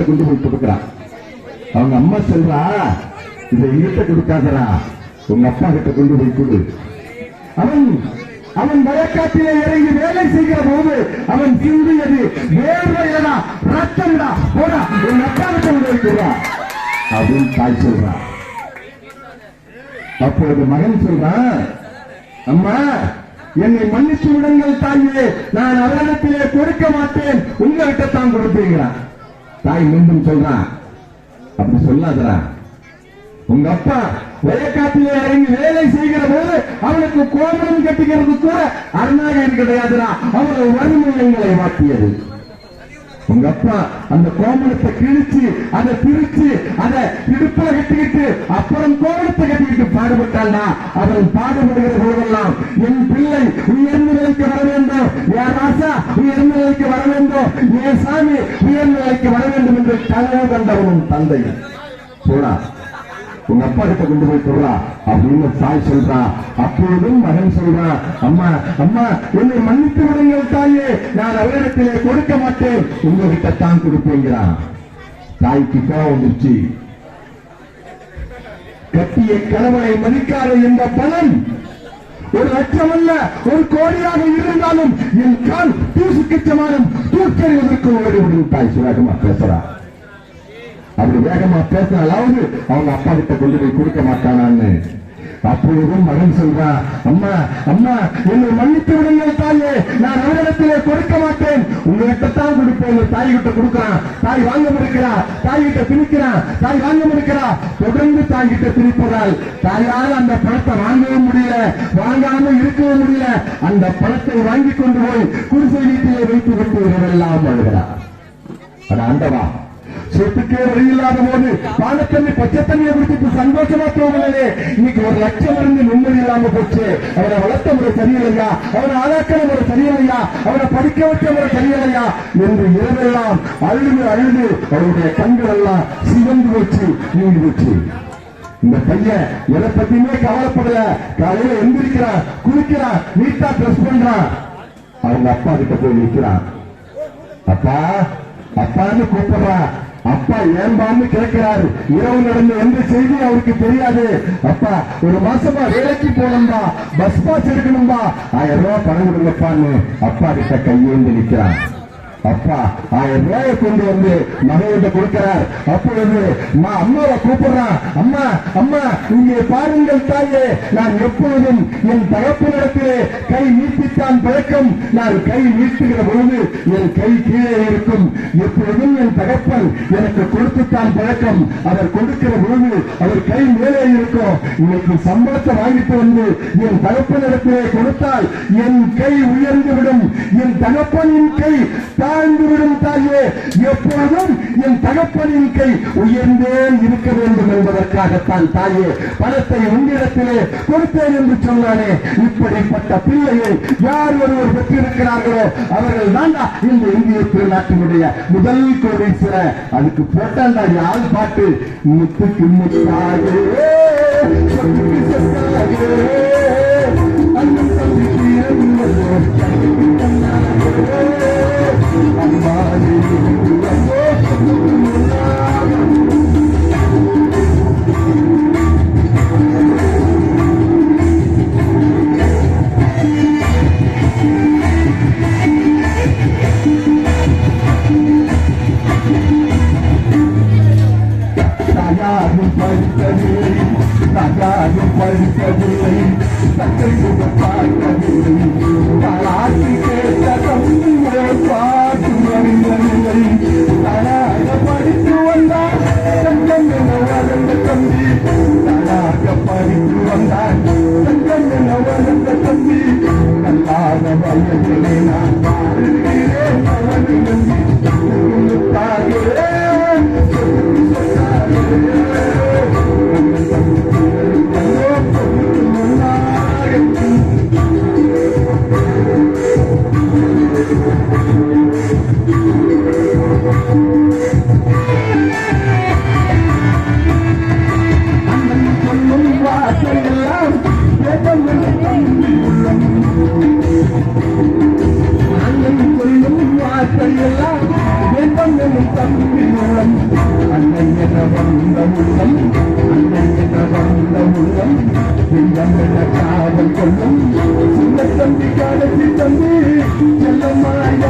கிட்ட கொண்டு போய் கொடுக்குறான் அவங்க அம்மா சொல்றா இதை எங்கிட்ட கொடுக்காதரா உங்க அப்பா கிட்ட கொண்டு போய் கொடு. அவன் அவன் வழக்காட்டிலே இறங்கி வேலை செய்கிற போது அவன் சிந்தியது வேர்வையடா ரத்தம்டா போடா உங்க அப்பா கிட்ட கொண்டு போய் கொடுறா அப்படின்னு தாய் சொல்றான் அப்பொழுது மகன் சொல்றான் அம்மா என்னை மன்னித்து விடுங்கள் தாயே. நான் அவரிடத்திலே கொடுக்க மாட்டேன். உங்ககிட்ட தான் கொடுப்பீங்களா தாய் மீண்டும் சொல்றான் அப்படி சொல்லாதடா. உங்க அப்பா வயக்காட்டிலே இறங்கி வேலை செய்கிற போது அவனுக்கு கோபுரம் கட்டுகிறது கூட அருணாகர் கிடையாதுடா. அவரை வறுமை எங்களை மாற்றியது. உங்க அப்பா அந்த கோமணத்தை கிழிச்சு அதை பிரிச்சு அதை இடுப்புல கட்டிக்கிட்டு அப்புறம் கோமணத்தை கட்டிக்கிட்டு பாடுபட்டாள்னா அவன் பாடுபடுகிற போதெல்லாம் என் பிள்ளை உயர்ந்த நிலைக்கு வர வேண்டும். என் ராசா உயர்ந்த நிலைக்கு வர வேண்டும். என் சாமி உயர்ந்த நிலைக்கு வர வேண்டும் என்று கனவு கண்டவனும் தந்தை போடா. உங்க அப்பா கிட்ட கொண்டு போய் சொல்றா. அப்படின்னு தாய் சொல்றா. அப்பொழுதும் மகன் சொல்றா அம்மா அம்மா என்னை மன்னித்து விடுங்கள் தாயே. நான் அவரிடத்திலே கொடுக்க மாட்டேன். உங்ககிட்ட தான் கொடுப்பேங்கிறான். தாய்க்கு கோவம் வந்துருச்சு. கட்டிய கணவனை மதிக்காத இந்த பலன். ஒரு லட்சம் அல்ல ஒரு கோடியாக இருந்தாலும் என் கால் தூசுக்கு சமானம் தூக்கறிவதற்கு உங்களுடைய தாய் சுராகமா பேசுறான் அப்படி வேகமா பேசினாலாவது அவங்க அப்பா கிட்ட கொண்டு போய் கொடுக்க மாட்டானான்னு. அப்பொழுதும் மகன் சொல்றான் அம்மா அம்மா என்னை மன்னித்து விடுங்கள் தாயே நான் அவரிடத்திலே கொடுக்க மாட்டேன். உங்ககிட்ட தான் கொடுப்பேன். தாய் கிட்ட கொடுக்கிறான். தாய் வாங்க முடிக்கிறா தாய் கிட்ட திணிக்கிறான் தாய் வாங்க முடிக்கிறா தொடர்ந்து தாய் கிட்ட திணிப்பதால் தாயால் அந்த பணத்தை வாங்கவும் முடியல வாங்காம இருக்கவும் முடியல. அந்த பணத்தை வாங்கி கொண்டு போய் குடிசை வீட்டிலே வைத்து விட்டு இரவெல்லாம் அழுகிறார் ஆண்டவா சொத்துக்கே வழி இல்லாத போது பாலத்தண்ணி பச்சை தண்ணியை குடிச்சிட்டு சந்தோஷமா தூங்கினே இன்னைக்கு ஒரு லட்சம் இருந்து நிம்மதி இல்லாம போச்சு அவரை வளர்த்த முறை சரியில்லையா அவரை ஆளாக்கிற முறை சரியில்லையா அவரை படிக்க வைக்க முறை சரியில்லையா என்று இரவெல்லாம் அழுது அழுது அவருடைய கண்கள் எல்லாம் சிவந்து போச்சு நீங்கி போச்சு இந்த பையன் எதை பத்தியுமே கவலைப்படல காலையில எந்திரிக்கிறான் குளிக்கிறான் நீட்டா ட்ரெஸ் பண்றான் அவங்க அப்பா கிட்ட போய் நிற்கிறான் அப்பா அப்பான்னு கூப்பிடுறான் அப்பா ஏன்பான்னு கேட்கிறாரு. இரவு நடந்த எந்த செய்தி அவருக்கு தெரியாது. அப்பா ஒரு மாசமா வேலைக்கு போனோம்பா பஸ் பாஸ் எடுக்கணும்பா ஆயிரம் ரூபாய் பணம் கொடுங்கப்பான்னு அப்பா கிட்ட கையேந்து நிற்கிறான் அப்பா ஆயிரம் ரூபாயை கொண்டு வந்து மகன்கிட்ட கொடுக்கிறார். அப்பொழுது மா அம்மாவை கூப்பிடுறான். அம்மா அம்மா இங்கே பாருங்கள் தாயே. நான் எப்பொழுதும் என் தகப்பனிடத்திலே கை நீட்டித்தான் பழக்கம். நான் கை நீட்டுகிற பொழுது என் கை கீழே இருக்கும். எப்பொழுதும் என் தகப்பன் எனக்கு கொடுத்துத்தான் பழக்கம். அவர் கொடுக்கிற பொழுது அவர் கை மேலே இருக்கும். இன்னைக்கு சம்பளத்தை வாங்கிட்டு வந்து என் தகப்பனிடத்திலே கொடுத்தால் என் கை உயர்ந்து விடும் என் தகப்பனின் கை தாழ்ந்துவிடும் தாயே எப்பொழுதும் என் தகப்பனின் கை உயர்ந்தே இருக்க வேண்டும் என்பதற்காகத்தான் தாயே பணத்தை உன்னிடத்திலே கொடுத்தேன் என்று சொன்னானே. இப்படிப்பட்ட பிள்ளையை யார் ஒருவர் பெற்றிருக்கிறார்களோ அவர்கள் தாண்டா இந்த இந்திய திருநாட்டினுடைய முதல் கோடீஸ்வரர். அதுக்கு போட்டாண்டா யாழ் பாட்டு முத்துக்கு முத்தாக carne pai diferente, na carne faz diferente, na crente não de diferente. காவல் கொள்ளும். சின்ன தம்பி காலத்தி தம்பி செல்லம்மாய். வளர்ந்த